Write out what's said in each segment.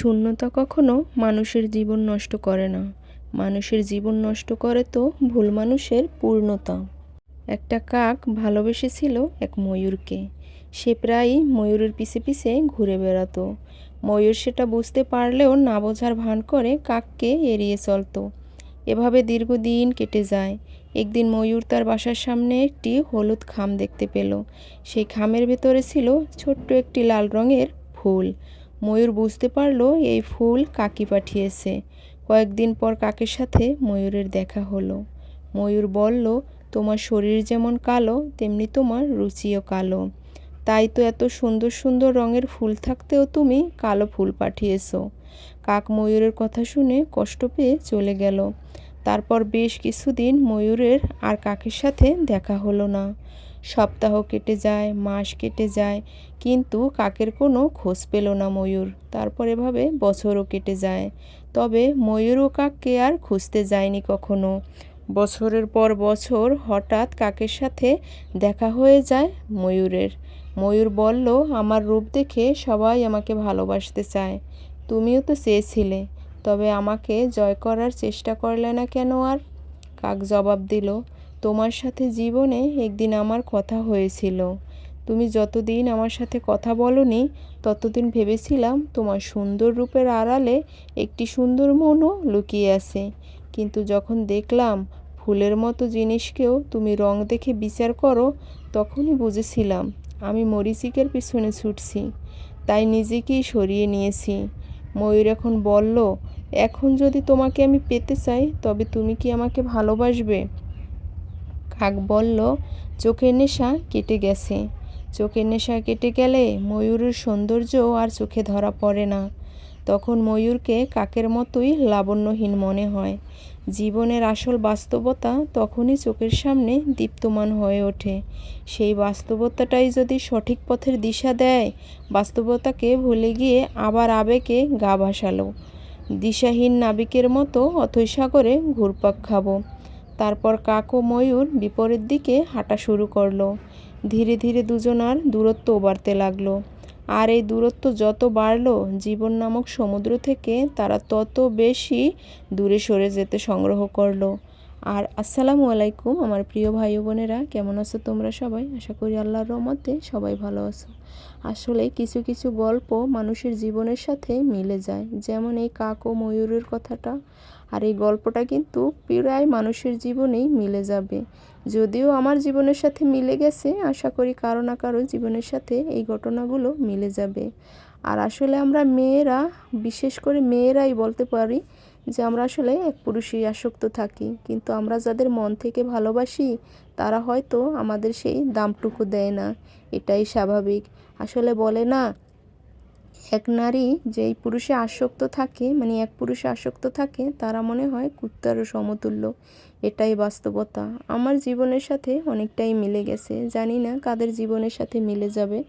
শূন্যতা কখনো মানুষের জীবন নষ্ট করে না। মানুষের জীবন নষ্ট করে তো ভুল মানুষের পূর্ণতা। একটা কাক ভালোবেসেছিল এক ময়ূরকে। সে প্রায়ই ময়ূরের পিছে পিছে ঘুরে বেড়াতো। ময়ূর সেটা বুঝতে পারলেও না বোঝার ভান করে কাককে এড়িয়ে চলতো। এভাবে দীর্ঘদিন কেটে যায়। একদিন ময়ূর তার বাসার সামনে একটি হলুদ খাম দেখতে পেল। সেই খামের ভেতরে ছিল ছোট্ট একটি লাল রঙের ফুল। ময়ূর বুঝতে পারল এই ফুল কাকি পাঠিয়েছে। কয়েকদিন পর কাকের সাথে ময়ূরের দেখা হলো। ময়ূর বলল, তোমার শরীর যেমন কালো, তেমনি তোমার রুচিও কালো। তাই তো এত সুন্দর সুন্দর রঙের ফুল থাকতেও তুমি কালো ফুল পাঠিয়েছো। কাক ময়ূরের কথা শুনে কষ্ট পেয়ে চলে গেল। তারপর বেশ কিছুদিন ময়ূরের আর কাকের সাথে দেখা হলো না। সপ্তাহ কেটে যায়, মাস কেটে যায়, কিন্তু কাকের কোনো খোঁজ পেল না ময়ূর। তারপর এভাবে বছরও কেটে যায়। তবে ময়ূর ও কাককে আর খুঁজতে যায়নি কখনো। বছরের পর বছর হঠাৎ কাকের সাথে দেখা হয়ে যায় ময়ূরের। ময়ূর বলল, আমার রূপ দেখে সবাই আমাকে ভালোবাসতে চায়। তুমিও তো চেয়েছিলে, তবে আমাকে জয় করার চেষ্টা করলে না কেন আর? কাক জবাব দিল তোমার সাথে জীবনে একদিন আমার কথা হয়েছিল। তুমি যতদিন আমার সাথে কথা বলনি, ততদিন ভেবেছিলাম তোমার সুন্দর রূপের আড়ালে একটি সুন্দর মনও লুকিয়ে আছে। কিন্তু যখন দেখলাম ফুলের মতো জিনিসকেও তুমি রং দেখে বিচার করো, তখনই বুঝেছিলাম আমি মরিচিকের পিছনে ছুটছি। তাই নিজেকেই সরিয়ে নিয়েছি। ময়ূর এখন বলল, এখন যদি তোমাকে আমি পেতে চাই, তবে তুমি কি আমাকে ভালোবাসবে? কাক বলল, চোখের নেশা কেটে গেছে। চোখের নেশা কেটে গেলে ময়ূরের সৌন্দর্য আর চোখে ধরা পড়ে না। তখন ময়ূরকে কাকের মতোই লাবণ্যহীন মনে হয়। জীবনের আসল বাস্তবতা তখনই চোখের সামনে দীপ্তমান হয়ে ওঠে। সেই বাস্তবতাটাই যদি সঠিক পথের দিশা দেয়, বাস্তবতাকে ভুলে গিয়ে আবার আবেগে গা ভাসালো। দিশাহীন নাবিকের মতো অথৈ সাগরে ঘুরপাক খাব। তারপর কাক ময়ূর বিপরীত দিকে হাঁটা শুরু করল। ধীরে ধীরে দুজনার দূরত্ব বাড়তে লাগল। আর এই দূরত্ব যত বাড়লো, জীবন নামক সমুদ্র থেকে তারা তত বেশি দূরে সরে যেতে সংগ্রহ করল। আর আসসালামু আলাইকুম, আমার প্রিয় ভাই বোনেরা, কেমন আছো তোমরা সবাই? আশা করি আল্লাহর রহমতে সবাই ভালো আছো। আসলে কিছু কিছু গল্প মানুষের জীবনের সাথে মিলে যায়, যেমন এই কাক ও ময়ূরের কথাটা। আর এই গল্পটা কিন্তু প্রায় মানুষের জীবনেই মিলে যাবে। যদিও আমার জীবনের সাথে মিলে গেছে, আশা করি কারও না কারও জীবনের সাথে এই ঘটনাগুলো মিলে যাবে। আর আসলে আমরা মেয়েরা, বিশেষ করে মেয়েরাই বলতে পারি যে আমরা আসলে এক পুরুষই আসক্ত থাকি। কিন্তু আমরা যাদের মন থেকে ভালোবাসি, তারা হয়তো আমাদের সেই দামটুকু দেয় না। এটাই স্বাভাবিক। আসলে বলে না, এক নারী যেই পুরুষে আসক্ত থাকে মানে এক পুরুষে আসক্ত থাকে, তারা মনে হয় কুত্তারও সমতুল্য। এটাই বাস্তবতা। আমার জীবনের সাথে অনেকটাই মিলে গেছে। জানি না কাদের জীবনের সাথে মিলে যাবে।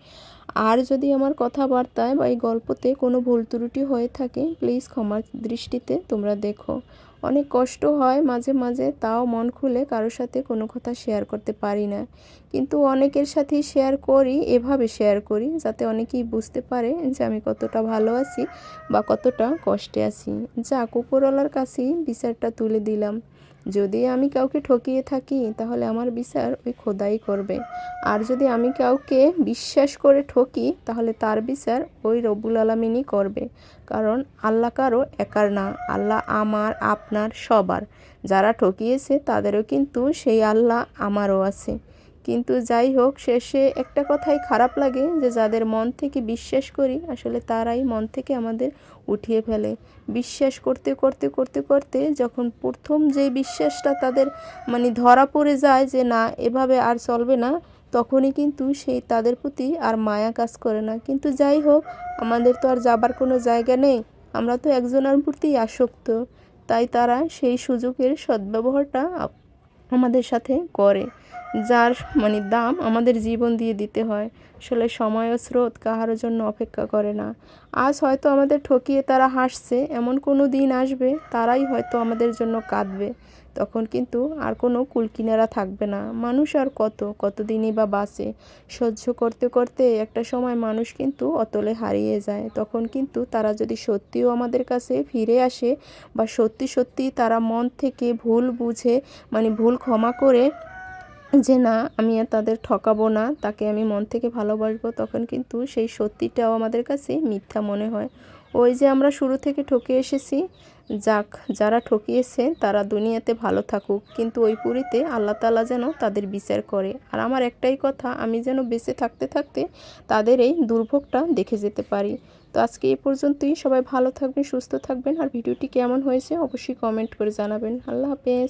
আর যদি আমার কথাবার্তায় বা এই গল্পতে কোনো ভুল ত্রুটি হয়ে থাকে প্লিজ ক্ষমার দৃষ্টিতে তোমরা দেখো। অনেক কষ্ট হয় মাঝে মাঝে, তাও মন খুলে কারোর সাথে কোনো কথা শেয়ার করতে পারি না। কিন্তু অনেকের সাথেই শেয়ার করি, এভাবে শেয়ার করি, যাতে অনেকেই বুঝতে পারে যে আমি কতটা ভালো আছি বা কতটা কষ্টে আছি। যা কুকুরওয়ালার কাছেই বিচারটা তুলে দিলাম। যদি আমি কাউকে ঠকিয়ে থাকি, তাহলে আমার বিচার ওই খোদাই করবে। আর যদি আমি কাউকে বিশ্বাস করে ঠকি, তাহলে তার বিচার ওই রবুল আলমিনই করবে। কারণ আল্লাহ কারও একার না, আল্লাহ আমার, আপনার, সবার। যারা ঠকিয়েছে, তাদেরও কিন্তু সেই আল্লাহ আমারও আছে। কিন্তু যাই হোক, শেষে একটা কথাই খারাপ লাগে যে যাদের মন থেকে বিশ্বাস করি, আসলে তারাই মন থেকে আমাদের উঠিয়ে ফেলে। বিশ্বাস করতে করতে করতে করতে যখন প্রথম যে বিশ্বাসটা তাদের মানে ধরা পড়ে যায় যে না, এভাবে আর চলবে না, তখনই কিন্তু সেই তাদের প্রতি আর মায়া কাজ করে না। কিন্তু যাই হোক, আমাদের তো আর যাবার কোনো জায়গা নেই, আমরা তো একজনের প্রতি আসক্ত। তাই তারা সেই সুযোগের সদ্ব্যবহারটা আমাদের সাথে করে, যার মানে দাম আমাদের জীবন দিয়ে দিতে হয়। আসলে সময় ও স্রোত কাহারও জন্য অপেক্ষা করে না। আজ হয়তো আমাদের ঠকিয়ে তারা হাসছে, এমন কোনো দিন আসবে, তারাই হয়তো আমাদের জন্য কাঁদবে। তখন কিন্তু আর কোনো কুলকিনারা থাকবে না। মানুষ আর কত, কতদিনই বা বাসে সহ্য করতে করতে একটা সময় মানুষ কিন্তু অতলে হারিয়ে যায়। তখন কিন্তু তারা যদি সত্যিও আমাদের কাছে ফিরে আসে বা সত্যি সত্যি তারা মন থেকে ভুল বুঝে মানে ভুল ক্ষমা করে যে না, আমি আর তাদের ঠকাবো না, তাকে আমি মন থেকে ভালোবাসবো, তখন কিন্তু সেই সত্যিটাও আমাদের কাছে মিথ্যা মনে হয়। ওই যে আমরা শুরু থেকে ঠকে এসেছি, যাক, যারা ঠকিয়েছে তারা দুনিয়াতে ভালো থাকুক। কিন্তু ওই পুরীতে আল্লাহ তালা যেন তাদের বিচার করে। আর আমার একটাই কথা, আমি যেন বেঁচে থাকতে থাকতে তাদের এই দুর্ভোগটা দেখে যেতে পারি। তো আজকে এ পর্যন্তই। সবাই ভালো থাকবেন, সুস্থ থাকবেন। আর ভিডিওটি কেমন হয়েছে অবশ্যই কমেন্ট করে জানাবেন। আল্লাহ হাফেজ।